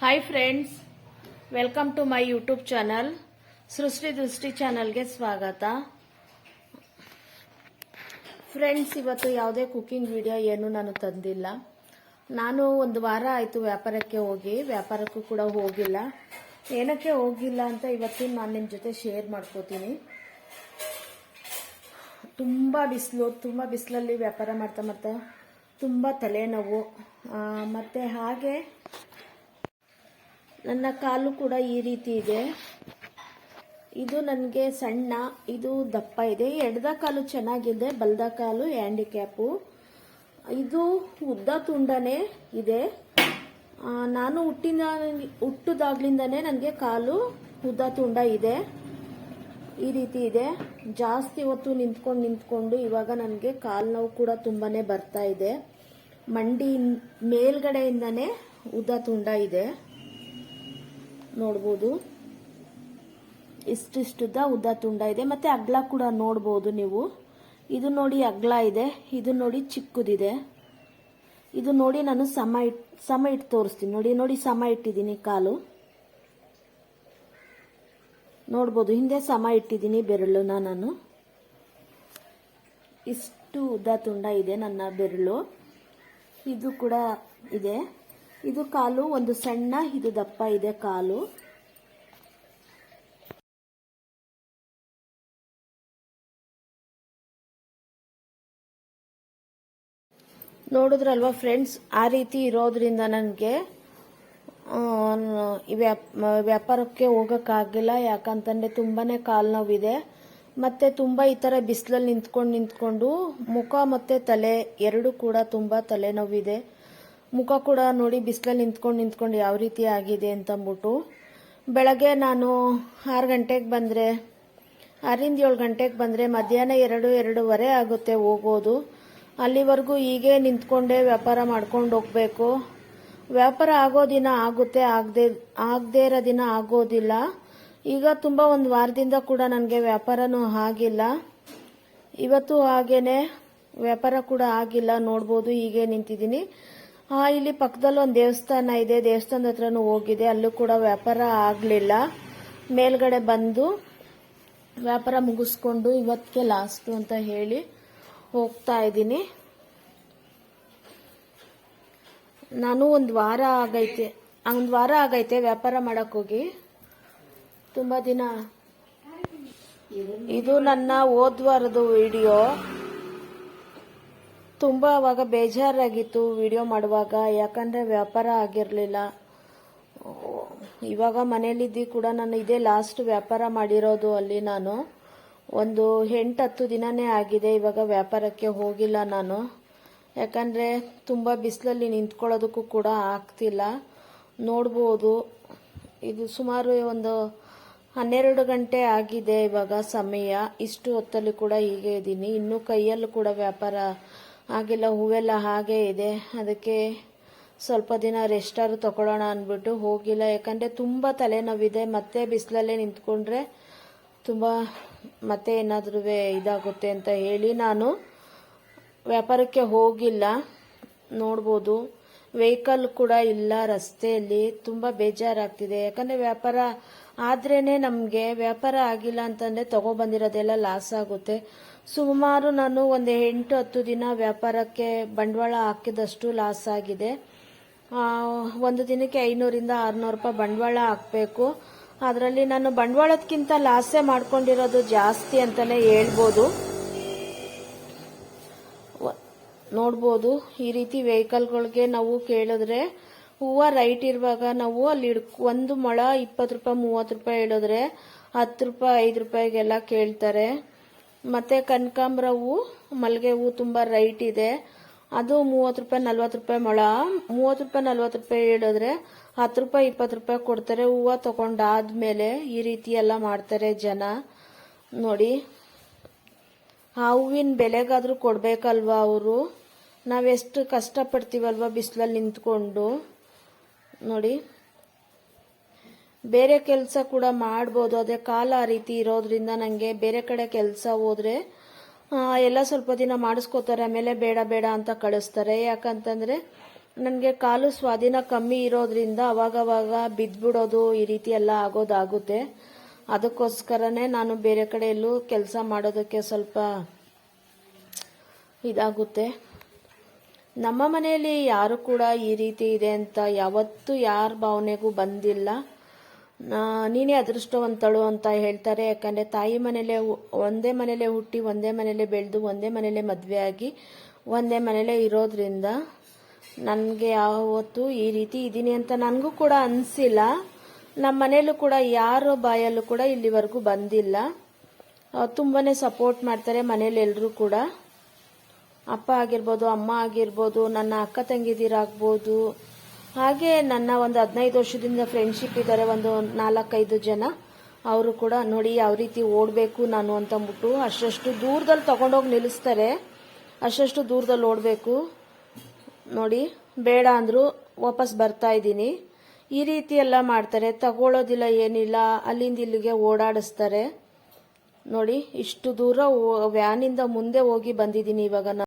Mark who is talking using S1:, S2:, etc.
S1: Hi friends welcome to my YouTube channel Srishti Drishti ಚಾನಲ್ಗೆ ಸ್ವಾಗತ. Friends ಇವತ್ತು ಯಾವುದೇ ಕುಕಿಂಗ್ ವಿಡಿಯೋ ಏನು ನಾನು ತಂದಿಲ್ಲ. ನಾನು ಒಂದು ವಾರ ಆಯಿತು ವ್ಯಾಪಾರಕ್ಕೆ ಹೋಗಿ, ವ್ಯಾಪಾರಕ್ಕೂ ಕೂಡ ಹೋಗಿಲ್ಲ. ಏನಕ್ಕೆ ಹೋಗಿಲ್ಲ ಅಂತ ಇವತ್ತಿನ ನಾನು ನಿಮ್ಮ ಜೊತೆ ಶೇರ್ ಮಾಡ್ಕೋತೀನಿ. ತುಂಬ ಬಿಸಿಲು, ತುಂಬ ಬಿಸಿಲಲ್ಲಿ ವ್ಯಾಪಾರ ಮಾಡ್ತಾ ಮಾಡ್ತಾ ತುಂಬ ತಲೆನೋವು. ಮತ್ತು ಮತ್ತೆ ಹಾಗೆ ನನ್ನ ಕಾಲು ಕೂಡ ಈ ರೀತಿ ಇದೆ. ಇದು ನನಗೆ ಸಣ್ಣ, ಇದು ದಪ್ಪ ಇದೆ. ಎಡದ ಕಾಲು ಚೆನ್ನಾಗಿದೆ, ಬಲ್ದ ಕಾಲು ಹ್ಯಾಂಡಿಕ್ಯಾಪು ಇದು ಉದ್ದ ತುಂಡನೇ ಇದೆ. ನಾನು ಹುಟ್ಟಿನ, ಹುಟ್ಟದಾಗ್ಲಿಂದನೇ ನನಗೆ ಕಾಲು ಉದ್ದ ತುಂಡ ಇದೆ. ಈ ರೀತಿ ಇದೆ. ಜಾಸ್ತಿ ಹೊತ್ತು ನಿಂತ್ಕೊಂಡು ನಿಂತ್ಕೊಂಡು ಇವಾಗ ನನಗೆ ಕಾಲು ನೋವು ಕೂಡ ತುಂಬಾ ಬರ್ತಾ ಇದೆ. ಮಂಡಿ ಮೇಲ್ಗಡೆಯಿಂದನೇ ಉದ್ದ ತುಂಡ ಇದೆ. ನೋಡ್ಬೋದು. ಇಷ್ಟಿಷ್ಟುದ್ದ ಉದ್ದ ತುಂಡ ಇದೆ. ಮತ್ತೆ ಅಗ್ಲ ಕೂಡ ನೋಡ್ಬೋದು ನೀವು. ಇದು ನೋಡಿ ಅಗ್ಲ ಇದೆ. ಇದು ನೋಡಿ ಚಿಕ್ಕದಿದೆ. ಇದು ನೋಡಿ ನಾನು ಸಮ ಇಟ್, ಸಮ ಇಟ್ಟು ತೋರಿಸ್ತೀನಿ. ನೋಡಿ ನೋಡಿ ಸಮ ಇಟ್ಟಿದ್ದೀನಿ ಕಾಲು. ನೋಡ್ಬೋದು. ಹಿಂದೆ ಸಮ ಇಟ್ಟಿದ್ದೀನಿ ಬೆರಳನ್ನ ನಾನು. ಇಷ್ಟು ಉದ್ದ ತುಂಡ ಇದೆ ನನ್ನ ಬೆರಳು. ಇದು ಕೂಡ ಇದೆ. ಇದು ಕಾಲು, ಒಂದು ಸಣ್ಣ, ಇದು ದಪ್ಪ, ಇದೆ ಕಾಲು. ನೋಡಿದ್ರಲ್ವಾ ಫ್ರೆಂಡ್ಸ್, ಆ ರೀತಿ ಇರೋದ್ರಿಂದ ನನಗೆ ವ್ಯಾಪಾರಕ್ಕೆ ಹೋಗೋಕ್ಕಾಗಿಲ್ಲ, ಯಾಕಂತಂದ್ರೆ ತುಂಬಾನೇ ಕಾಲು ನೋವಿದೆ. ಮತ್ತೆ ತುಂಬ ಈ ಥರ ಬಿಸಿಲಲ್ಲಿ ನಿಂತ್ಕೊಂಡು ನಿಂತ್ಕೊಂಡು ಮುಖ ಮತ್ತು ತಲೆ ಎರಡು ಕೂಡ ತುಂಬ ತಲೆನೋವಿದೆ. ಮುಖ ಕೂಡ ನೋಡಿ ಬಿಸಿಲಲ್ಲಿ ನಿಂತ್ಕೊಂಡು ನಿಂತ್ಕೊಂಡು ಯಾವ ರೀತಿ ಆಗಿದೆ ಅಂತಂದ್ಬಿಟ್ಟು ಬೆಳಗ್ಗೆ ನಾನು ಆರು ಗಂಟೆಗೆ ಬಂದರೆ ಆರಿಂದ ಏಳು ಗಂಟೆಗೆ ಬಂದರೆ ಮಧ್ಯಾಹ್ನ ಎರಡು, ಎರಡೂವರೆ ಆಗುತ್ತೆ ಹೋಗೋದು. ಅಲ್ಲಿವರೆಗೂ ಹೀಗೆ ನಿಂತ್ಕೊಂಡೇ ವ್ಯಾಪಾರ ಮಾಡ್ಕೊಂಡು ಹೋಗಬೇಕು. ವ್ಯಾಪಾರ ಆಗೋ ದಿನ ಆಗುತ್ತೆ, ಆಗದೆ, ಆಗದೇ ಇರೋ ದಿನ ಆಗೋದಿಲ್ಲ. ಈಗ ತುಂಬ ಒಂದು ವಾರದಿಂದ ಕೂಡ ನನಗೆ ವ್ಯಾಪಾರನೂ ಆಗಿಲ್ಲ. ಇವತ್ತು ಹಾಗೇ ವ್ಯಾಪಾರ ಕೂಡ ಆಗಿಲ್ಲ, ನೋಡ್ಬೋದು ಹೀಗೆ ನಿಂತಿದ್ದೀನಿ. ಆ ಇಲ್ಲಿ ಪಕ್ಕದಲ್ಲಿ ಒಂದು ದೇವಸ್ಥಾನ ಇದೆ. ದೇವಸ್ಥಾನದ ಹತ್ರನೂ ಹೋಗಿದೆ. ಅಲ್ಲೂ ಕೂಡ ವ್ಯಾಪಾರ ಆಗಲಿಲ್ಲ. ಮೇಲ್ಗಡೆ ಬಂದು ವ್ಯಾಪಾರ ಮುಗಿಸ್ಕೊಂಡು ಇವತ್ತಿಗೆ ಲಾಸ್ಟು ಅಂತ ಹೇಳಿ ಹೋಗ್ತಾ ಇದ್ದೀನಿ. ನಾನು ಒಂದು ವಾರ ಆಗೈತೆ. ಒಂದು ವಾರ ಆಗೈತೆ ವ್ಯಾಪಾರ ಮಾಡಕ್ ಹೋಗಿ. ತುಂಬ ದಿನ. ಇದು ನನ್ನ ಹೋದ್ವಾರದ ವಿಡಿಯೋ ತುಂಬ ಅವಾಗ ಬೇಜಾರಾಗಿತ್ತು ವಿಡಿಯೋ ಮಾಡುವಾಗ. ಯಾಕಂದರೆ ವ್ಯಾಪಾರ ಆಗಿರಲಿಲ್ಲ. ಇವಾಗ ಮನೇಲಿದ್ದು ಕೂಡ ನಾನು ಇದೇ ಲಾಸ್ಟ್ ವ್ಯಾಪಾರ ಮಾಡಿರೋದು ಅಲ್ಲಿ ನಾನು. ಒಂದು ಎಂಟು ಹತ್ತು ದಿನನೇ ಆಗಿದೆ ಇವಾಗ ವ್ಯಾಪಾರಕ್ಕೆ ಹೋಗಿಲ್ಲ ನಾನು. ಯಾಕಂದರೆ ತುಂಬ ಬಿಸಿಲಲ್ಲಿ ನಿಂತ್ಕೊಳ್ಳೋದಕ್ಕೂ ಕೂಡ ಆಗ್ತಿಲ್ಲ. ನೋಡ್ಬೋದು. ಇದು ಸುಮಾರು ಒಂದು ಹನ್ನೆರಡು ಗಂಟೆ ಆಗಿದೆ ಇವಾಗ ಸಮಯ. ಇಷ್ಟು ಹೊತ್ತಲ್ಲಿ ಕೂಡ ಹೀಗೆ ಇದ್ದೀನಿ. ಇನ್ನೂ ಕೈಯಲ್ಲೂ ಕೂಡ ವ್ಯಾಪಾರ ಆಗಿಲ್ಲ ಹೂವೆಲ್ಲ ಹಾಗೆ ಇದೆ. ಅದಕ್ಕೆ ಸ್ವಲ್ಪ ದಿನ ರೆಸ್ಟಾರು ತಗೊಳ್ಳೋಣ ಅಂದ್ಬಿಟ್ಟು ಹೋಗಿಲ್ಲ. ಯಾಕಂದರೆ ತುಂಬ ತಲೆನೋವಿದೆ. ಮತ್ತೆ ಬಿಸಿಲಲ್ಲೇ ನಿಂತ್ಕೊಂಡ್ರೆ ತುಂಬ ಮತ್ತೆ ಏನಾದ್ರೂ ಇದಾಗುತ್ತೆ ಅಂತ ಹೇಳಿ ನಾನು ವ್ಯಾಪಾರಕ್ಕೆ ಹೋಗಿಲ್ಲ. ನೋಡ್ಬೋದು. ವೆಹಿಕಲ್ ಕೂಡ ಇಲ್ಲ ರಸ್ತೆಯಲ್ಲಿ. ತುಂಬ ಬೇಜಾರಾಗ್ತಿದೆ. ಯಾಕಂದರೆ ವ್ಯಾಪಾರ ಆದ್ರೇ ನಮಗೆ ವ್ಯಾಪಾರ ಆಗಿಲ್ಲ ಅಂತಂದರೆ ತಗೊಬಂದಿರೋದೆಲ್ಲ ಲಾಸ್ ಆಗುತ್ತೆ. ಸುಮಾರು ನಾನು ಒಂದು ಎಂಟು, ಹತ್ತು ದಿನ ವ್ಯಾಪಾರಕ್ಕೆ ಬಂಡವಾಳ ಹಾಕಿದಷ್ಟು ಲಾಸ್ ಆಗಿದೆ. ಒಂದು ದಿನಕ್ಕೆ ಐನೂರಿಂದ ಆರುನೂರು ರೂಪಾಯಿ ಬಂಡವಾಳ ಹಾಕಬೇಕು. ಅದರಲ್ಲಿ ನಾನು ಬಂಡವಾಳಕ್ಕಿಂತ ಲಾಸೇ ಮಾಡ್ಕೊಂಡಿರೋದು ಜಾಸ್ತಿ ಅಂತಲೇ ಹೇಳ್ಬೋದು. ನೋಡ್ಬೋದು, ಈ ರೀತಿ ವೆಹಿಕಲ್ಗಳಿಗೆ ನಾವು ಕೇಳಿದ್ರೆ ಹೂವು ರೈಟ್ ಇರುವಾಗ ನಾವು ಅಲ್ಲಿ ಒಂದು ಮೊಳ ಇಪ್ಪತ್ತು ರೂಪಾಯಿ, ಮೂವತ್ತು ರೂಪಾಯಿ ಹೇಳಿದ್ರೆ ಹತ್ತು ರೂಪಾಯಿ, ಐದು ರೂಪಾಯಿಗೆಲ್ಲ ಕೇಳ್ತಾರೆ. ಮತ್ತೆ ಕನಕಾಂಬ್ರ ಹೂವು ಮಲ್ಲಿಗೆ ಹೂವು ತುಂಬ ರೈಟ್ ಇದೆ. ಅದು ಮೂವತ್ತು ರೂಪಾಯಿ, ನಲ್ವತ್ತು ರೂಪಾಯಿ ಮೊಳ. ಮೂವತ್ತು ರೂಪಾಯಿ, ನಲ್ವತ್ತು ರೂಪಾಯಿ ಹೇಳಿದ್ರೆ ಹತ್ತು ರೂಪಾಯಿ, ಇಪ್ಪತ್ತು ರೂಪಾಯಿ ಕೊಡ್ತಾರೆ. ಹೂವು ತಗೊಂಡಾದ್ಮೇಲೆ ಈ ರೀತಿ ಎಲ್ಲ ಮಾಡ್ತಾರೆ ಜನ. ನೋಡಿ, ಆ ಹೂವಿನ ಬೆಲೆಗಾದರೂ ಕೊಡ್ಬೇಕಲ್ವಾ ಅವರು? ನಾವೆಷ್ಟು ಕಷ್ಟಪಡ್ತೀವಲ್ವ ಬಿಸಿಲಲ್ಲಿ ನಿಂತ್ಕೊಂಡು? ನೋಡಿ. ಬೇರೆ ಕೆಲಸ ಕೂಡ ಮಾಡ್ಬೋದು. ಅದೇ ಕಾಲ ಆ ರೀತಿ ಇರೋದ್ರಿಂದ ನನಗೆ ಬೇರೆ ಕಡೆ ಕೆಲಸ ಹೋದರೆ ಎಲ್ಲ ಸ್ವಲ್ಪ ದಿನ ಮಾಡಿಸ್ಕೋತಾರೆ, ಆಮೇಲೆ ಬೇಡ ಬೇಡ ಅಂತ ಕಳಿಸ್ತಾರೆ. ಯಾಕಂತಂದ್ರೆ ನನಗೆ ಕಾಲು ಸ್ವಾಧೀನ ಕಮ್ಮಿ ಇರೋದ್ರಿಂದ ಅವಾಗವಾಗ ಬಿದ್ಬಿಡೋದು ಈ ರೀತಿ ಎಲ್ಲ ಆಗೋದಾಗುತ್ತೆ. ಅದಕ್ಕೋಸ್ಕರನೇ ನಾನು ಬೇರೆ ಕಡೆಯಲ್ಲೂ ಕೆಲಸ ಮಾಡೋದಕ್ಕೆ ಸ್ವಲ್ಪ ಇದಾಗುತ್ತೆ. ನಮ್ಮ ಮನೆಯಲ್ಲಿ ಯಾರು ಕೂಡ ಈ ರೀತಿ ಇದೆ ಅಂತ ಯಾವತ್ತೂ ಯಾರ ಭಾವನೆಗೂ ಬಂದಿಲ್ಲ. ನೀನೇ ಅದೃಷ್ಟವಂತಳು ಅಂತ ಹೇಳ್ತಾರೆ. ಯಾಕಂದರೆ ತಾಯಿ ಮನೇಲೆ ಒಂದೇ ಮನೇಲೆ ಹುಟ್ಟಿ, ಒಂದೇ ಮನೇಲೆ ಬೆಳೆದು, ಒಂದೇ ಮನೇಲೆ ಮದುವೆ ಆಗಿ, ಒಂದೇ ಮನೇಲೆ ಇರೋದ್ರಿಂದ ನನಗೆ ಯಾವತ್ತು ಈ ರೀತಿ ಇದ್ದೀನಿ ಅಂತ ನನಗೂ ಕೂಡ ಅನಿಸಿಲ್ಲ. ನಮ್ಮ ಮನೇಲೂ ಕೂಡ ಯಾರ ಬಾಯಲ್ಲೂ ಕೂಡ ಇಲ್ಲಿವರೆಗೂ ಬಂದಿಲ್ಲ. ತುಂಬಾ ಸಪೋರ್ಟ್ ಮಾಡ್ತಾರೆ ಮನೇಲಿ ಎಲ್ಲರೂ ಕೂಡ. ಅಪ್ಪ ಆಗಿರ್ಬೋದು, ಅಮ್ಮ ಆಗಿರ್ಬೋದು, ನನ್ನ ಅಕ್ಕ ತಂಗಿದಿರಾಗ್ಬೋದು. ಹಾಗೆ ನನ್ನ ಒಂದು ಹದಿನೈದು ವರ್ಷದಿಂದ ಫ್ರೆಂಡ್ಶಿಪ್ ಇದ್ದಾರೆ, ಒಂದು ನಾಲ್ಕೈದು ಜನ. ಅವರು ಕೂಡ ನೋಡಿ ಯಾವ ರೀತಿ ಓಡಬೇಕು ನಾನು ಅಂತಂದ್ಬಿಟ್ಟು ಅಷ್ಟಷ್ಟು ದೂರದಲ್ಲಿ ತಗೊಂಡೋಗಿ ನಿಲ್ಲಿಸ್ತಾರೆ. ಅಷ್ಟಷ್ಟು ದೂರದಲ್ಲಿ ಓಡಬೇಕು. ನೋಡಿ, ಬೇಡ ಅಂದರು ವಾಪಸ್ ಬರ್ತಾ ಇದ್ದೀನಿ. ಈ ರೀತಿ ಎಲ್ಲ ಮಾಡ್ತಾರೆ. ತಗೊಳ್ಳೋದಿಲ್ಲ ಏನಿಲ್ಲ. ಅಲ್ಲಿಂದ ಇಲ್ಲಿಗೆ ಓಡಾಡಿಸ್ತಾರೆ. ನೋಡಿ, ಇಷ್ಟು ದೂರ ವ್ಯಾನಿಂದ ಮುಂದೆ ಹೋಗಿ ಬಂದಿದ್ದೀನಿ ಇವಾಗ